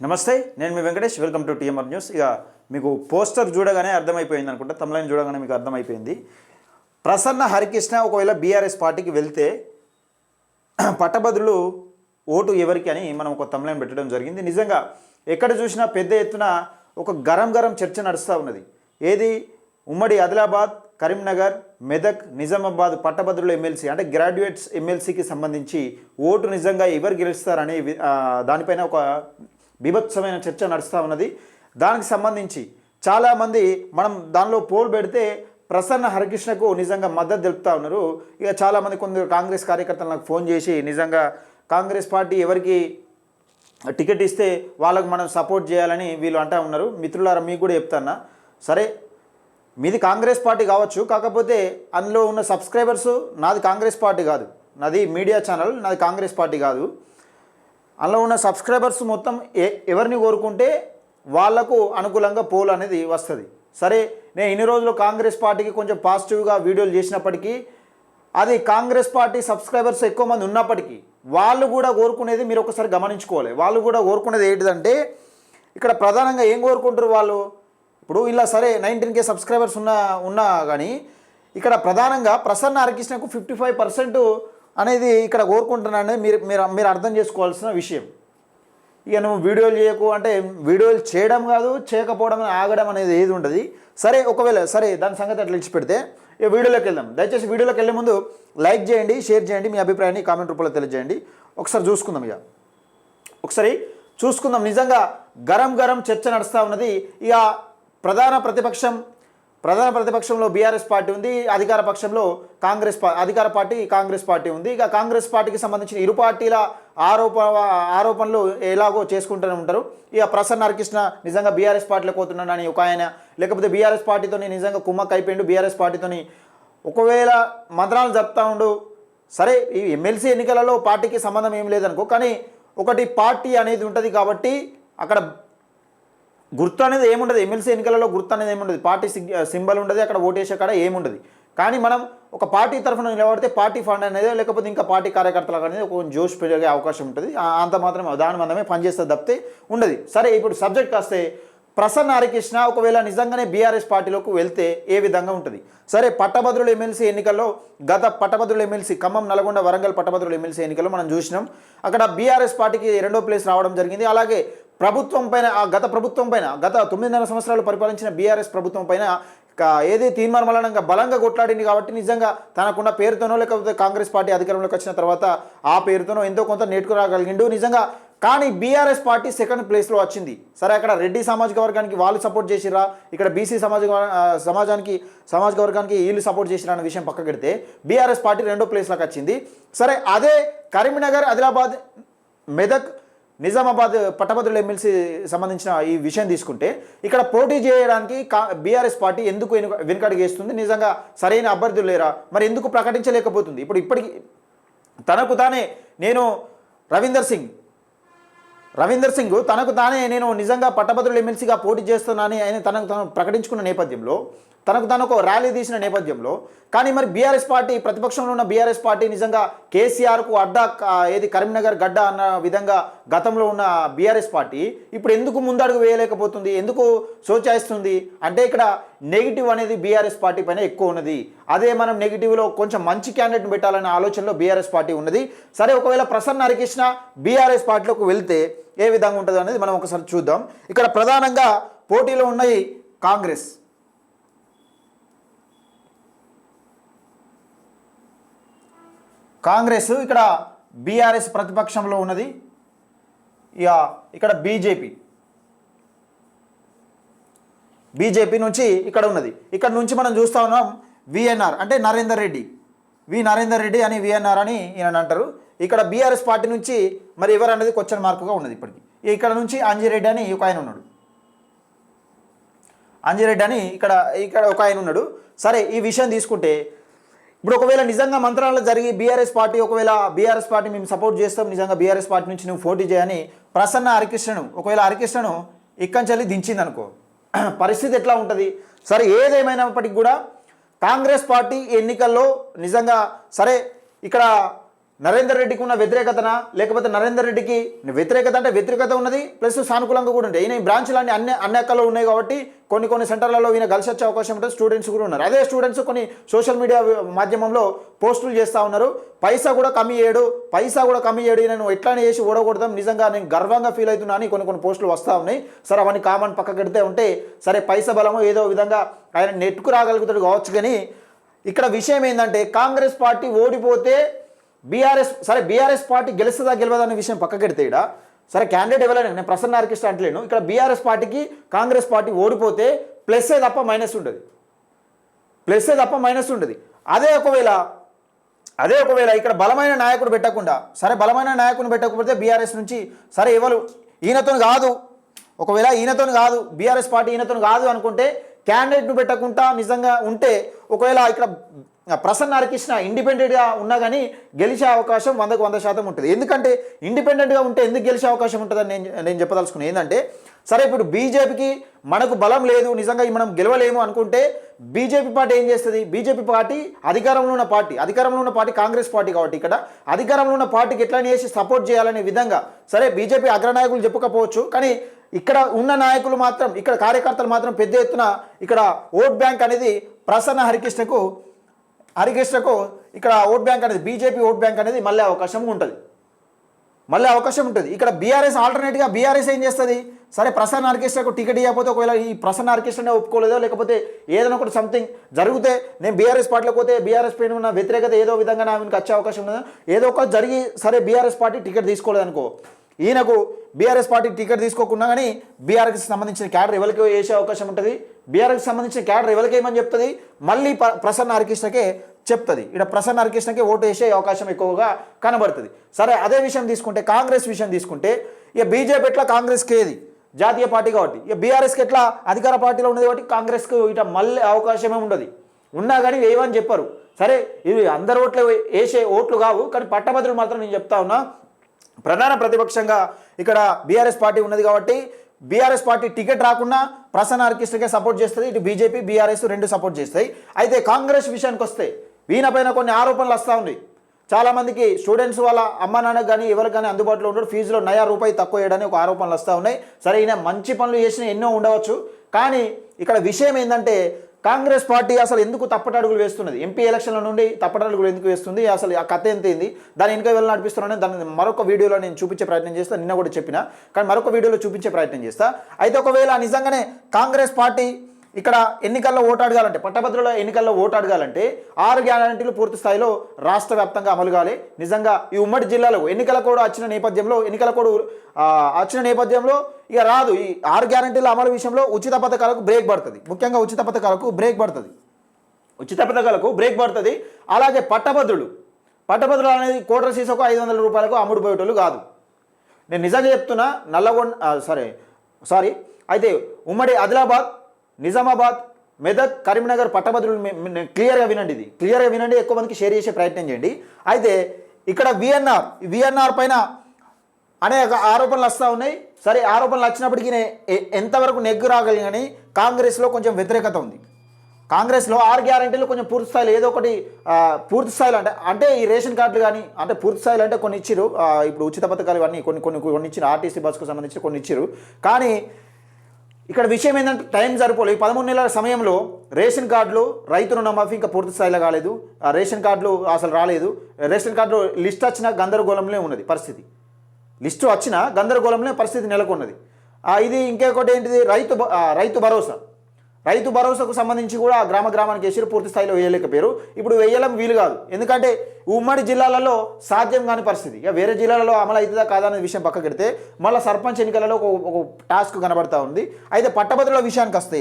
నమస్తే నేను మీ Venkatesh. Welcome to TMR news ఇక మీకు పోస్టర్ చూడగానే అర్థమైపోయింది అనుకుంటా. తమిళని చూడగానే మీకు అర్థమైపోయింది. ప్రసన్న హరికృష్ణ ఒకవేళ బీఆర్ఎస్ పార్టీకి వెళ్తే పట్టభద్రులు ఓటు ఎవరికి అని మనం ఒక తమిళని పెట్టడం జరిగింది. నిజంగా ఎక్కడ చూసినా పెద్ద ఎత్తున ఒక గరం గరం చర్చ నడుస్తూ ఉన్నది. ఏది? ఉమ్మడి ఆదిలాబాద్ కరీంనగర్ మెదక్ నిజామాబాద్ పట్టభద్రుల ఎమ్మెల్సీ అంటే గ్రాడ్యుయేట్స్ ఎమ్మెల్సీకి సంబంధించి ఓటు నిజంగా ఎవరు గెలుస్తారనే దానిపైన ఒక బీభత్సమైన చర్చ నడుస్తూ ఉన్నది. దానికి సంబంధించి చాలామంది మనం దానిలో పోల్ పెడితే ప్రసన్న హరికృష్ణకు నిజంగా మద్దతు తెలుపుతా ఉన్నారు. ఇక చాలామంది కొందరు కాంగ్రెస్ కార్యకర్తలు నాకు ఫోన్ చేసి నిజంగా కాంగ్రెస్ పార్టీ ఎవరికి టికెట్ ఇస్తే వాళ్ళకు మనం సపోర్ట్ చేయాలని వీళ్ళు అంటా ఉన్నారు. మిత్రులారా మీకు కూడా చెప్తానా సరే మీది కాంగ్రెస్ పార్టీ కావచ్చు కాకపోతే అందులో ఉన్న సబ్స్క్రైబర్స్ నాది కాంగ్రెస్ పార్టీ కాదు. నాది మీడియా ఛానల్ నాది కాంగ్రెస్ పార్టీ కాదు. అందులో ఉన్న సబ్స్క్రైబర్స్ మొత్తం ఏ ఎవరిని కోరుకుంటే వాళ్ళకు అనుకూలంగా పోల్ అనేది వస్తుంది. సరే నేను ఇన్ని రోజులు కాంగ్రెస్ పార్టీకి కొంచెం పాజిటివ్గా వీడియోలు చేసినప్పటికీ అది కాంగ్రెస్ పార్టీ సబ్స్క్రైబర్స్ ఎక్కువ మంది ఉన్నప్పటికీ వాళ్ళు కూడా కోరుకునేది మీరు ఒకసారి గమనించుకోవాలి. వాళ్ళు కూడా కోరుకునేది ఏంటిదంటే ఇక్కడ ప్రధానంగా ఏం కోరుకుంటారు వాళ్ళు? ఇప్పుడు ఇలా సరే నైన్టీన్ కే సబ్స్క్రైబర్స్ ఉన్నా ఉన్నా కానీ ఇక్కడ ప్రధానంగా ప్రసన్న హరికృష్ణకు ఫిఫ్టీ ఫైవ్ పర్సెంట్ అనేది ఇక్కడ కోరుకుంటున్నాను. మీరు మీరు మీరు అర్థం చేసుకోవాల్సిన విషయం. ఇక నువ్వు వీడియోలు చేయకు అంటే వీడియోలు చేయడం కాదు చేయకపోవడం ఆగడం అనేది ఏది ఉండదు. సరే ఒకవేళ సరే దాని సంగతి అట్లా ఇచ్చిపెడితే ఇక వీడియోలోకి వెళ్దాం. దయచేసి వీడియోలోకి వెళ్ళే ముందు లైక్ చేయండి షేర్ చేయండి మీ అభిప్రాయాన్ని కామెంట్ రూపంలో తెలియజేయండి. ఒకసారి చూసుకుందాం ఇక. ఒకసారి చూసుకుందాం. నిజంగా గరం గరం చర్చ నడుస్తూ ఉన్నది. ఇక ప్రధాన ప్రతిపక్షం ప్రధాన ప్రతిపక్షంలో బీఆర్ఎస్ పార్టీ ఉంది అధికార పక్షంలో కాంగ్రెస్ పా అధికార పార్టీ కాంగ్రెస్ పార్టీ ఉంది. ఇక కాంగ్రెస్ పార్టీకి సంబంధించిన ఇరు పార్టీల ఆరోప ఆరోపణలు ఎలాగో చేసుకుంటూనే ఉంటారు. ఇక ప్రసన్న హరికృష్ణ నిజంగా బీఆర్ఎస్ పార్టీలో పోతున్నాడని ఒక ఆయన లేకపోతే బీఆర్ఎస్ పార్టీతోని నిజంగా కుమ్మక్ అయిపోయిండు బీఆర్ఎస్ పార్టీతోని ఒకవేళ మంత్రాలు చెప్తా ఉండు సరే ఈ ఎమ్మెల్సీ ఎన్నికలలో పార్టీకి సంబంధం ఏం లేదనుకో కానీ ఒకటి పార్టీ అనేది ఉంటుంది కాబట్టి అక్కడ గుర్తు అనేది ఏముండదు. ఎమ్మెల్సీ ఎన్నికలలో గుర్తు అనేది ఏముండదు. పార్టీ సింబల్ ఉండదు అక్కడ ఓటేసే కాడ ఏముండదు. కానీ మనం ఒక పార్టీ తరఫున నిలబడితే పార్టీ ఫండ్ అనేది లేకపోతే ఇంకా పార్టీ కార్యకర్తలకు అనేది ఒక జోష్ పెరిగే అవకాశం ఉంటుంది. అంత మాత్రమే దాని మందమే పనిచేస్తే తప్పితే ఉండదు. సరే ఇప్పుడు సబ్జెక్ట్ కాస్తే ప్రసన్న హరికృష్ణ ఒకవేళ నిజంగానే బీఆర్ఎస్ పార్టీలోకి వెళ్తే ఏ విధంగా ఉంటుంది? సరే పట్టభద్రుల ఎమ్మెల్సీ ఎన్నికల్లో గత పట్టభద్రుల ఎమ్మెల్సీ ఖమ్మం నల్గొండ వరంగల్ పట్టభద్రుల ఎమ్మెల్సీ ఎన్నికల్లో మనం చూసినాం. అక్కడ బీఆర్ఎస్ పార్టీకి రెండో ప్లేస్ రావడం జరిగింది. అలాగే ప్రభుత్వం పైన ఆ గత ప్రభుత్వం పైన గత తొమ్మిదిన్నర సంవత్సరాలు పరిపాలించిన బీఆర్ఎస్ ప్రభుత్వం పైన ఏది తీర్మానమలనంగా బలంగా కొట్లాడింది కాబట్టి నిజంగా తనకున్న పేరుతోనో లేకపోతే కాంగ్రెస్ పార్టీ అధికారంలోకి వచ్చిన తర్వాత ఆ పేరుతోనో ఎంతో కొంత నేర్చుకురాగలిగిండు నిజంగా. కానీ బీఆర్ఎస్ పార్టీ సెకండ్ ప్లేస్లో వచ్చింది. సరే అక్కడ రెడ్డి సామాజిక వర్గానికి వాళ్ళు సపోర్ట్ చేసిరా ఇక్కడ బీసీ సమాజ సమాజానికి సామాజిక వర్గానికి వీళ్ళు సపోర్ట్ చేసిరా అనే విషయం పక్కకెడితే బీఆర్ఎస్ పార్టీ రెండో ప్లేస్లోకి వచ్చింది. సరే అదే కరీంనగర్ ఆదిలాబాద్ మెదక్ నిజామాబాద్ పట్టభద్రుల ఎమ్మెల్సీ సంబంధించిన ఈ విషయం తీసుకుంటే ఇక్కడ పోటీ చేయడానికి కా బీఆర్ఎస్ పార్టీ ఎందుకు వెనుక నిజంగా సరైన అభ్యర్థులు లేరా? మరి ఎందుకు ప్రకటించలేకపోతుంది? ఇప్పుడు ఇప్పటికి తనకు తానే నేను రవీందర్ సింగ్ రవీందర్ సింగ్ తనకు తానే నేను నిజంగా పట్టభద్రుల ఎమ్మెల్సీగా పోటీ చేస్తున్నానని ఆయన తనకు తాను ప్రకటించుకున్న నేపథ్యంలో తనకు తాను ఒక ర్యాలీ తీసిన నేపథ్యంలో కానీ మరి బీఆర్ఎస్ పార్టీ ప్రతిపక్షంలో ఉన్న బీఆర్ఎస్ పార్టీ నిజంగా కేసీఆర్కు అడ్డా ఏది కరీంనగర్ గడ్డ అన్న విధంగా గతంలో ఉన్న బీఆర్ఎస్ పార్టీ ఇప్పుడు ఎందుకు ముందడుగు వేయలేకపోతుంది ఎందుకు సోచాయిస్తుంది? అంటే ఇక్కడ నెగిటివ్ అనేది బీఆర్ఎస్ పార్టీ పైన ఎక్కువ ఉన్నది. అదే మనం నెగిటివ్లో కొంచెం మంచి క్యాండిడేట్ని పెట్టాలనే ఆలోచనలో బీఆర్ఎస్ పార్టీ ఉన్నది. సరే ఒకవేళ ప్రసన్న హరికృష్ణ బీఆర్ఎస్ పార్టీలోకి వెళ్తే ఏ విధంగా ఉంటుంది అనేది మనం ఒకసారి చూద్దాం. ఇక్కడ ప్రధానంగా పోటీలో ఉన్నాయి కాంగ్రెస్. కాంగ్రెస్ ఇక్కడ బీఆర్ఎస్ ప్రతిపక్షంలో ఉన్నది. ఇక ఇక్కడ బీజేపీ. బీజేపీ నుంచి ఇక్కడ ఉన్నది. ఇక్కడ నుంచి మనం చూస్తా ఉన్నాం విఎన్ఆర్ అంటే నరేందర్ రెడ్డి. వి నరేందర్ రెడ్డి అని విఎన్ఆర్ అని ఈయన అంటారు. ఇక్కడ బీఆర్ఎస్ పార్టీ నుంచి మరి ఎవరు అనేది క్వశ్చన్ మార్కుగా ఉన్నది ఇప్పటికి. ఇక్కడ నుంచి అంజిరెడ్డి అని ఒక ఆయన ఉన్నాడు. అంజిరెడ్డి అని ఇక్కడ ఇక్కడ ఒక ఆయన ఉన్నాడు. సరే ఈ విషయం తీసుకుంటే ఇప్పుడు ఒకవేళ నిజంగా మంత్రాలు జరిగి బీఆర్ఎస్ పార్టీ ఒకవేళ బీఆర్ఎస్ పార్టీ మేము సపోర్ట్ చేస్తాం నిజంగా బీఆర్ఎస్ పార్టీ నుంచి నువ్వు పోటీ చేయని ప్రసన్న హరికృష్ణను ఒకవేళ హరికృష్ణను ఇక్కంచెల్లి దించింది అనుకో పరిస్థితి ఎట్లా ఉంటుంది? సరే ఏదేమైనప్పటికీ కూడా కాంగ్రెస్ పార్టీ ఎన్నికల్లో నిజంగా సరే ఇక్కడ నరేందర్ రెడ్డికి ఉన్న వ్యతిరేకతన? లేకపోతే నరేందర్ రెడ్డికి వ్యతిరేకత అంటే వ్యతిరేకత ఉన్నది ప్లస్ సానుకూలంగా కూడా ఉంటాయి. ఈయన బ్రాంచ్లు అన్ని అన్ని అన్ని ఉన్నాయి కాబట్టి కొన్ని కొన్ని సెంటర్లలో ఈయన కలిసి వచ్చే అవకాశం ఉంటుంది. స్టూడెంట్స్ కూడా ఉన్నారు. అదే స్టూడెంట్స్ కొన్ని సోషల్ మీడియా మాధ్యమంలో పోస్టులు చేస్తూ ఉన్నారు. పైసా కూడా కమ్మి చేయడు. పైసా కూడా కమ్మి చేయడు. నేను ఎట్లానే చేసి ఓడగొడదాం నిజంగా నేను గర్వంగా ఫీల్ అవుతున్నా అని కొన్ని కొన్ని పోస్టులు వస్తూ ఉన్నాయి. సరే అవన్నీ కామన్ పక్కకెడితే ఉంటే సరే పైసా బలము ఏదో విధంగా ఆయన నెట్టుకు రాగలుగుతాడు కావచ్చు కానీ ఇక్కడ విషయం ఏంటంటే కాంగ్రెస్ పార్టీ ఓడిపోతే బీఆర్ఎస్ సరే బీఆర్ఎస్ పార్టీ గెలుస్తుందా గెలవదా అనే విషయం పక్కకెడితే ఇక్కడ సరే క్యాండిడేట్ ఎవరైనా నేను ప్రసన్న ఆర్కిస్ట్ అంటలేను ఇక్కడ బీఆర్ఎస్ పార్టీకి కాంగ్రెస్ పార్టీ ఓడిపోతే ప్లస్సే తప్ప మైనస్ ఉండదు. ప్లస్సే తప్ప మైనస్ ఉండదు. అదే ఒకవేళ అదే ఒకవేళ ఇక్కడ బలమైన నాయకుడు పెట్టకుండా సరే బలమైన నాయకుడిని పెట్టకపోతే బీఆర్ఎస్ నుంచి సరే ఎవరు ఈయనతో కాదు ఒకవేళ ఈయనతో కాదు బీఆర్ఎస్ పార్టీ ఈయనతో కాదు అనుకుంటే క్యాండిడేట్ను పెట్టకుండా నిజంగా ఉంటే ఒకవేళ ఇక్కడ ప్రసన్న హరికృష్ణ ఇండిపెండెంట్గా ఉన్నా కానీ గెలిచే అవకాశం వందకు వంద శాతం ఉంటుంది. ఎందుకంటే ఇండిపెండెంట్గా ఉంటే ఎందుకు గెలిచే అవకాశం ఉంటుందని నేను నేను చెప్పదలుచుకున్నాను ఏంటంటే సరే ఇప్పుడు బీజేపీకి మనకు బలం లేదు నిజంగా మనం గెలవలేము అనుకుంటే బీజేపీ పార్టీ ఏం చేస్తుంది? బీజేపీ పార్టీ అధికారంలో ఉన్న పార్టీ అధికారంలో ఉన్న పార్టీ కాంగ్రెస్ పార్టీ కాబట్టి ఇక్కడ అధికారంలో ఉన్న పార్టీకి ఎట్లా చేసి సపోర్ట్ చేయాలనే విధంగా సరే బీజేపీ అగ్రనాయకులు చెప్పకపోవచ్చు కానీ ఇక్కడ ఉన్న నాయకులు మాత్రం ఇక్కడ కార్యకర్తలు మాత్రం పెద్ద ఎత్తున ఇక్కడ ఓట్ బ్యాంక్ అనేది ప్రసన్న హరికృష్ణకు హరికృష్ణకు ఇక్కడ ఓట్ బ్యాంక్ అనేది బీజేపీ ఓట్ బ్యాంక్ అనేది మళ్ళీ అవకాశం ఉంటుంది. మళ్ళీ అవకాశం ఉంటుంది. ఇక్కడ బీఆర్ఎస్ ఆల్టర్నేట్గా బీఆర్ఎస్ ఏం చేస్తుంది? సరే ప్రసన్న ఆర్కెస్ట్రాకు టికెట్ ఇవ్వకపోతే ఒకవేళ ఈ ప్రసన్న ఆర్కెస్ట్రానే ఒప్పుకోలేదో లేకపోతే ఏదైనా ఒకటి సంథింగ్ జరిగితే నేను బీఆర్ఎస్ పార్టీలోకి పోతే బీఆర్ఎస్ పైన ఉన్న వ్యతిరేకత ఏదో విధంగా నా వచ్చే అవకాశం ఉన్నదా? ఏదో ఒక జరిగి సరే బీఆర్ఎస్ పార్టీ టికెట్ తీసుకోలేదనుకో. ఈయనకు బీఆర్ఎస్ పార్టీ టికెట్ తీసుకోకుండా కానీ బీఆర్ఎస్కి సంబంధించిన క్యాడర్ ఎవరికి వేసే అవకాశం ఉంటుంది? బీఆర్ఎస్కి సంబంధించిన క్యాడర్ ఎవరికేమని చెప్తుంది? మళ్ళీ ప్రసన్న హరికృష్ణకే చెప్తుంది. ఇక్కడ ప్రసన్న హరికృష్ణకే ఓటు వేసే అవకాశం ఎక్కువగా కనబడుతుంది. సరే అదే విషయం తీసుకుంటే కాంగ్రెస్ విషయం తీసుకుంటే ఇక బీజేపీ ఎట్లా కాంగ్రెస్కి ఏది జాతీయ పార్టీ కాబట్టి. ఇక బీఆర్ఎస్కి ఎట్లా అధికార పార్టీలో ఉన్నది కాబట్టి కాంగ్రెస్కి ఇట మళ్ళీ అవకాశమే ఉండదు. ఉన్నా కానీ వేయమని చెప్పారు. సరే ఇవి అందరు ఓట్లు వేసే ఓట్లు కావు. కానీ పట్టభద్రులు మాత్రం నేను చెప్తా ఉన్నా ప్రధాన ప్రతిపక్షంగా ఇక్కడ బీఆర్ఎస్ పార్టీ ఉన్నది కాబట్టి బీఆర్ఎస్ పార్టీ టికెట్ రాకుండా ప్రసన్న హరికృష్ణకే సపోర్ట్ చేస్తుంది ఇటు బీజేపీ బీఆర్ఎస్ రెండు సపోర్ట్ చేస్తాయి అయితే కాంగ్రెస్ విషయానికి వస్తే వీణపైన కొన్ని ఆరోపణలు వస్తూ ఉన్నాయి. చాలామందికి స్టూడెంట్స్ వాళ్ళ అమ్మ నాన్నకు కానీ ఎవరికి కానీ అందుబాటులో ఉండడు. ఫీజులో నయా రూపాయి తక్కువ వేయడానికి ఒక ఆరోపణలు వస్తూ ఉన్నాయి. సరే ఈయన మంచి పనులు చేసిన ఎన్నో ఉండవచ్చు. కానీ ఇక్కడ విషయం ఏంటంటే కాంగ్రెస్ పార్టీ అసలు ఎందుకు తప్పటడుగులు వేస్తున్నది? ఎంపీ ఎలక్షన్ల నుండి తప్పటడుగులు ఎందుకు వేస్తుంది? అసలు ఆ కథ ఎంత ఏంది? దాని వెనుక వెళ్ళి నడిపిస్తున్నానని దాన్ని మరొక వీడియోలో నేను చూపించే ప్రయత్నం చేస్తా. నిన్న కూడా చెప్పిన. కానీ మరొక వీడియోలో చూపించే ప్రయత్నం చేస్తా. అయితే ఒకవేళ నిజంగానే కాంగ్రెస్ పార్టీ ఇక్కడ ఎన్నికల్లో ఓటు అడగాలంటే పట్టభద్రుల ఎన్నికల్లో ఓటు అడగాలంటే ఆరు గ్యారంటీలు పూర్తి స్థాయిలో రాష్ట్ర వ్యాప్తంగా అమలు కావాలి నిజంగా ఈ ఉమ్మడి జిల్లాలో ఎన్నికల కూడా వచ్చిన నేపథ్యంలో ఎన్నికల కూడా వచ్చిన నేపథ్యంలో ఇక రాదు. ఈ ఆరు గ్యారంటీల అమలు విషయంలో ఉచిత పథకాలకు బ్రేక్ పడుతుంది. ముఖ్యంగా ఉచిత పథకాలకు బ్రేక్ పడుతుంది. ఉచిత పథకాలకు బ్రేక్ పడుతుంది. అలాగే పట్టభద్రులు. పట్టభద్రులు అనేది కోట్ర సీసకు ఐదు వందల రూపాయలకు అమ్ముడుపోయేటోళ్ళు కాదు. నేను నిజంగా చెప్తున్నా నల్లగొండ సారీ సరే సారీ. అయితే ఉమ్మడి ఆదిలాబాద్ నిజామాబాద్ మెదక్ కరీంనగర్ పట్టభద్రులు క్లియర్గా వినండి ఇది. క్లియర్గా వినండి ఎక్కువ మందికి షేర్ చేసే ప్రయత్నం చేయండి. అయితే ఇక్కడ విఎన్ఆర్ విఎన్ఆర్ పైన అనేక ఆరోపణలు వస్తూ ఉన్నాయి. సరే ఆరోపణలు వచ్చినప్పటికీ ఎ- ఎంతవరకు నెగ్గు రాగలిగి కాంగ్రెస్లో కొంచెం వ్యతిరేకత ఉంది. కాంగ్రెస్లో ఆరు గ్యారంటీలు కొంచెం పూర్తి స్థాయిలో ఏదో ఒకటి పూర్తి స్థాయిలో అంటే అంటే ఈ రేషన్ కార్డులు కానీ అంటే పూర్తి స్థాయిలో అంటే కొన్ని ఇచ్చిరు ఇప్పుడు ఉచిత పథకాలు ఇవన్నీ కొన్ని కొన్ని కొన్ని ఇచ్చిన ఆర్టీసీ బస్సుకు సంబంధించి కొన్ని ఇచ్చారు కానీ ఇక్కడ విషయం ఏంటంటే టైం సరిపోలేదు ఈ పదమూడు నెలల సమయంలో రేషన్ కార్డులు రైతు రుణమాఫీ ఇంకా పూర్తి స్థాయిలో కాలేదు. ఆ రేషన్ కార్డులు అసలు రాలేదు. రేషన్ కార్డులు లిస్ట్ వచ్చిన గందరగోళంలో ఉన్నది పరిస్థితి. లిస్టు వచ్చిన గందరగోళంలో పరిస్థితి నెలకొన్నది. ఇది ఇంకొకటి ఏంటిది? రైతు రైతు భరోసా. రైతు భరోసాకు సంబంధించి కూడా గ్రామ గ్రామానికి వేసారు పూర్తి స్థాయిలో వేయలేకపోయారు. ఇప్పుడు వేయడం వీలు కాదు. ఎందుకంటే ఉమ్మడి జిల్లాలలో సాధ్యం కాని పరిస్థితి. ఇక వేరే జిల్లాలలో అమలు అవుతుందా కాదా అనే విషయం పక్కకెడితే మళ్ళీ సర్పంచ్ ఎన్నికలలో ఒక ఒక టాస్క్ కనబడతా ఉంది. అయితే పట్టభద్రుల విషయానికి వస్తే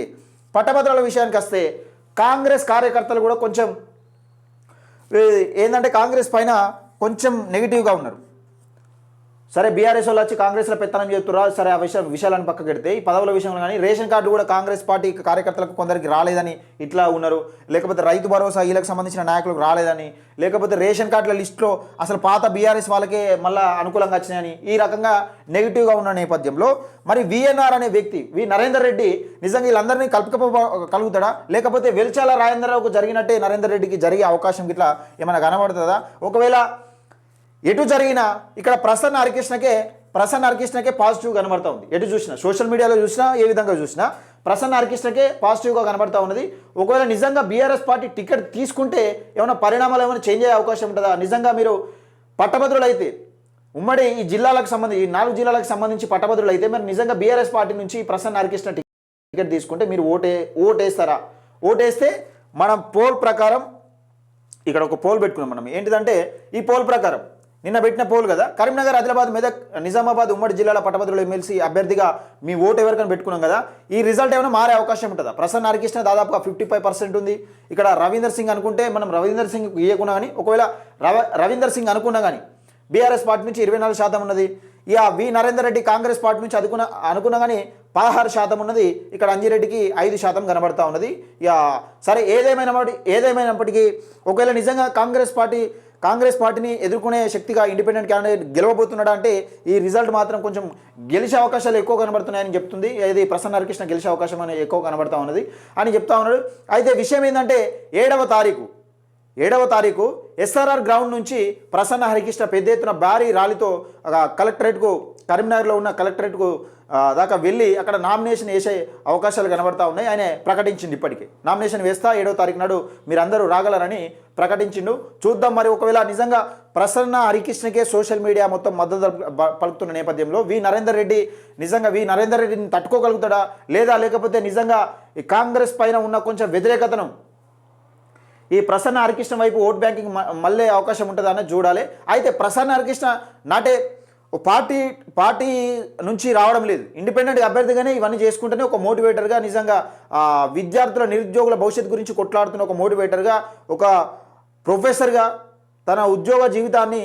పట్టభద్రుల విషయానికి వస్తే కాంగ్రెస్ కార్యకర్తలు కూడా కొంచెం ఏంటంటే కాంగ్రెస్ పైన కొంచెం నెగిటివ్గా ఉన్నారు. సరే బీఆర్ఎస్ వాళ్ళు వచ్చి కాంగ్రెస్లో పెత్తనం చేస్తురా సరే ఆ విషయం విషయాలను పక్కకు పెడితే ఈ పదవుల విషయంలో కానీ రేషన్ కార్డు కూడా కాంగ్రెస్ పార్టీ కార్యకర్తలకు కొందరికి రాలేదని ఇట్లా ఉన్నారు. లేకపోతే రైతు భరోసా వీళ్ళకి సంబంధించిన నాయకులకు రాలేదని లేకపోతే రేషన్ కార్డుల లిస్టులో అసలు పాత బీఆర్ఎస్ వాళ్ళకే మళ్ళీ అనుకూలంగా వచ్చినాయని ఈ రకంగా నెగిటివ్గా ఉన్న నేపథ్యంలో మరి విఎన్ఆర్ అనే వ్యక్తి వి నరేందర్ రెడ్డి నిజంగా వీళ్ళందరినీ కలుపుకపో కలుగుతాడా? లేకపోతే వెల్చాల రాజేంద్రరావుకు జరిగినట్టే నరేందర్ రెడ్డికి జరిగే అవకాశం ఇట్లా ఏమైనా కనబడుతుందా? ఒకవేళ ఎటు జరిగినా ఇక్కడ ప్రసన్న హరికృష్ణకే ప్రసన్న హరికృష్ణకే పాజిటివ్ కనబడతా ఉంది. ఎటు చూసినా సోషల్ మీడియాలో చూసినా ఏ విధంగా చూసినా ప్రసన్న హరికృష్ణకే పాజిటివ్గా కనబడతా ఉన్నది. ఒకవేళ నిజంగా బీఆర్ఎస్ పార్టీ టికెట్ తీసుకుంటే ఏమైనా పరిణామాలు ఏమైనా చేంజ్ అయ్యే అవకాశం ఉంటుందా? నిజంగా మీరు పట్టభద్రులు అయితే ఉమ్మడి ఈ జిల్లాలకు సంబంధించి ఈ నాలుగు జిల్లాలకు సంబంధించి పట్టభద్రులు అయితే మరి నిజంగా బీఆర్ఎస్ పార్టీ నుంచి ప్రసన్న హరికృష్ణ టికెట్ తీసుకుంటే మీరు ఓటే ఓటేస్తారా? ఓటేస్తే మనం పోల్ ప్రకారం ఇక్కడ ఒక పోల్ పెట్టుకున్నాం మనం. ఏంటిదంటే ఈ పోల్ ప్రకారం నిన్న పెట్టిన పోల్ కదా? కరీంనగర్ ఆదిలాబాద్ మెదక్ నిజామాబాద్ ఉమ్మడి జిల్లాల పట్టభద్రులు ఎమ్మెల్సీ అభ్యర్థిగా మీ ఓటు ఎవరికైనా పెట్టుకున్నాం కదా? ఈ రిజల్ట్ ఏమైనా మారే అవకాశం ఉంటుందా? ప్రసన్న హరికృష్ణ దాదాపుగా ఫిఫ్టీ ఫైవ్ పర్సెంట్ ఉంది. ఇక్కడ రవీందర్ సింగ్ అనుకుంటే మనం రవీందర్ సింగ్ ఇవ్వకున్నా కానీ ఒకవేళ రవ రవీందర్ సింగ్ అనుకున్నా కానీ బీఆర్ఎస్ పార్టీ నుంచి ఇరవై నాలుగు శాతం ఉన్నది. ఇక వి నరేందర్ రెడ్డి కాంగ్రెస్ పార్టీ నుంచి అనుకున్న అనుకున్నా కానీ పదహారు శాతం ఉన్నది. ఇక్కడ అంజిరెడ్డికి ఐదు శాతం కనబడతా ఉన్నది. ఇక సరే ఏదేమైనప్పటి ఏదేమైనప్పటికీ ఒకవేళ నిజంగా కాంగ్రెస్ పార్టీ కాంగ్రెస్ పార్టీని ఎదుర్కొనే శక్తిగా ఇండిపెండెంట్ క్యాండిడేట్ గెలవబోతున్నాడా అంటే ఈ రిజల్ట్ మాత్రం కొంచెం గెలిచే అవకాశాలు ఎక్కువ కనబడుతున్నాయని చెప్తుంది. అది ప్రసన్న హరికృష్ణ గెలిచే అవకాశం అనేది ఎక్కువ కనబడతా ఉన్నది అని చెప్తా ఉన్నాడు. అయితే విషయం ఏంటంటే ఏడవ తారీఖు ఏడవ తారీఖు ఎస్ఆర్ఆర్ గ్రౌండ్ నుంచి ప్రసన్న హరికృష్ణ పెద్ద ఎత్తున భారీ ర్యాలీతో కలెక్టరేట్కు కరీంనగర్లో ఉన్న కలెక్టరేట్కు దాకా వెళ్ళి అక్కడ నామినేషన్ వేసే అవకాశాలు కనబడతా ఉన్నాయి. ఆయన ప్రకటించింది ఇప్పటికే. నామినేషన్ వేస్తా ఏడో తారీఖు నాడు మీరందరూ రాగలరని ప్రకటించిండు. చూద్దాం మరి ఒకవేళ నిజంగా ప్రసన్న హరికృష్ణకే సోషల్ మీడియా మొత్తం మద్దతు పలుకుతున్న నేపథ్యంలో వి నరేందర్ రెడ్డి నిజంగా వి నరేందర్ రెడ్డిని తట్టుకోగలుగుతాడా? లేదా లేకపోతే నిజంగా ఈ కాంగ్రెస్ పైన ఉన్న కొంచెం వ్యతిరేకతను ఈ ప్రసన్న హరికృష్ణ వైపు ఓట్ బ్యాంకింగ్ మ- మళ్ళీ అవకాశం ఉంటుందా చూడాలి. అయితే ప్రసన్న హరికృష్ణ నాటే పార్టీ పార్టీ నుంచి రావడం లేదు. ఇండిపెండెంట్ అభ్యర్థిగానే ఇవన్నీ చేసుకుంటేనే ఒక మోటివేటర్గా నిజంగా విద్యార్థుల నిరుద్యోగుల భవిష్యత్తు గురించి కొట్లాడుతున్న ఒక మోటివేటర్గా ఒక ప్రొఫెసర్గా తన ఉద్యోగ జీవితాన్ని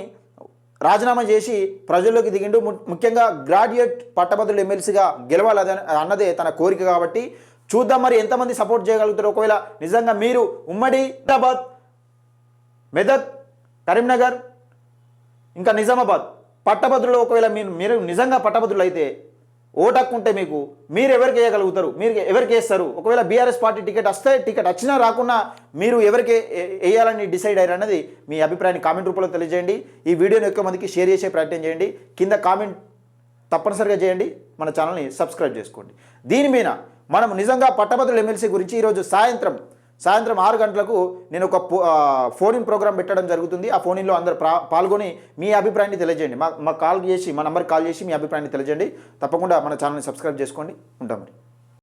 రాజీనామా చేసి ప్రజల్లోకి దిగిండు. ముఖ్యంగా గ్రాడ్యుయేట్ పట్టభద్రులు ఎమ్మెల్సీగా గెలవాలి అన్నదే తన కోరిక కాబట్టి చూద్దాం మరి ఎంతమంది సపోర్ట్ చేయగలుగుతారు. ఒకవేళ నిజంగా మీరు ఉమ్మడి హైదరాబాద్ మెదక్ కరీంనగర్ ఇంకా నిజామాబాద్ పట్టభద్రులు ఒకవేళ మీరు మీరు నిజంగా పట్టభద్రులు అయితే ఓటక్కుంటే మీకు మీరు ఎవరికి వేయగలుగుతారు? మీరు ఎవరికి వేస్తారు? ఒకవేళ బీఆర్ఎస్ పార్టీ టికెట్ వస్తే టికెట్ వచ్చినా రాకున్నా మీరు ఎవరికి వేయాలని డిసైడ్ అయ్యారు అన్నది మీ అభిప్రాయాన్ని కామెంట్ రూపంలో తెలియజేయండి. ఈ వీడియోని ఎక్కువ మందికి షేర్ చేసే ప్రయత్నం చేయండి. కింద కామెంట్ తప్పనిసరిగా చేయండి. మన ఛానల్ని సబ్స్క్రైబ్ చేసుకోండి. దీని మీద మనం నిజంగా పట్టభద్రుల ఎమ్మెల్సీ గురించి ఈరోజు సాయంత్రం సాయంత్రం ఆరు గంటలకు నేను ఒక ఫోన్ ఇన్ ప్రోగ్రామ్ పెట్టడం జరుగుతుంది. ఆ ఫోన్ ఇన్లో అందరు పాల్గొని మీ అభిప్రాయాన్ని తెలియజేయండి. మా మాకు కాల్ చేసి మా నెంబర్ కాల్ చేసి మీ అభిప్రాయాన్ని తెలియజేయండి. తప్పకుండా మన ఛానల్ని సబ్స్క్రైబ్ చేసుకోండి. ఉంటాం మరి.